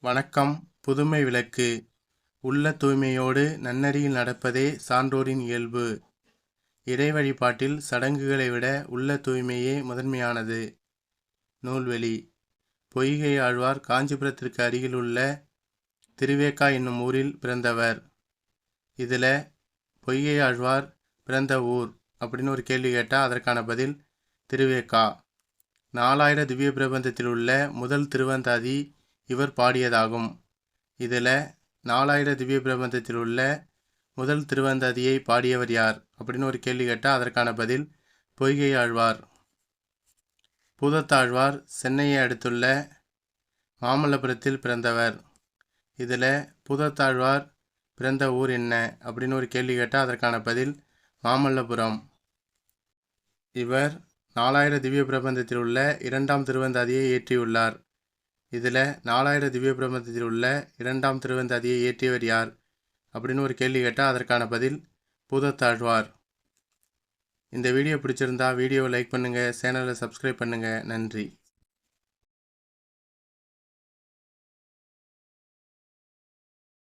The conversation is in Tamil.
வணக்கம். புதுமை விளக்கு. உள்ள தூய்மையோடு நன்னறியில் நடப்பதே சான்றோரின் இயல்பு. இறை வழிபாட்டில் சடங்குகளை விட உள்ள தூய்மையே முதன்மையானது. நூல்வெளி. பொய்கை ஆழ்வார் காஞ்சிபுரத்திற்கு அருகில் உள்ள திருவேக்கா என்னும் ஊரில் பிறந்தவர். இதில் பொய்கை ஆழ்வார் பிறந்த ஊர் அப்படின்னு ஒரு கேள்வி கேட்டால் அதற்கான பதில் திருவேக்கா. நாலாயிர திவ்ய பிரபந்தத்தில் உள்ள முதல் திருவந்தாதி இவர் பாடியதாகும். இதில் நாலாயிர திவ்ய பிரபந்தத்தில் உள்ள முதல் திருவந்தாதியை பாடியவர் யார்? அப்படின்னு ஒரு கேள்வி கேட்டால் அதற்கான பதில் பொய்கை ஆழ்வார் பூதத்தாழ்வார் சென்னையை அடுத்துள்ள மாமல்லபுரத்தில் பிறந்தவர். இதில் பூதத்தாழ்வார் பிறந்த ஊர் என்ன? அப்படின்னு ஒரு கேள்வி கேட்டால் அதற்கான பதில் மாமல்லபுரம். இவர் நாலாயிர திவ்ய பிரபந்தத்தில் உள்ள இரண்டாம் திருவந்தாதியை இயற்றியுள்ளார் இதில் நாலாயிர திவ்ய பிரபந்தத்தில் உள்ள இரண்டாம் திருவந்தாதியை இயற்றியவர் யார்? அப்படின்னு ஒரு கேள்வி கேட்டால் அதற்கான பதில் பூதத்தாழ்வார். இந்த வீடியோ பிடிச்சிருந்தா வீடியோவை லைக் பண்ணுங்கள் சேனலை சப்ஸ்கிரைப் பண்ணுங்கள் நன்றி.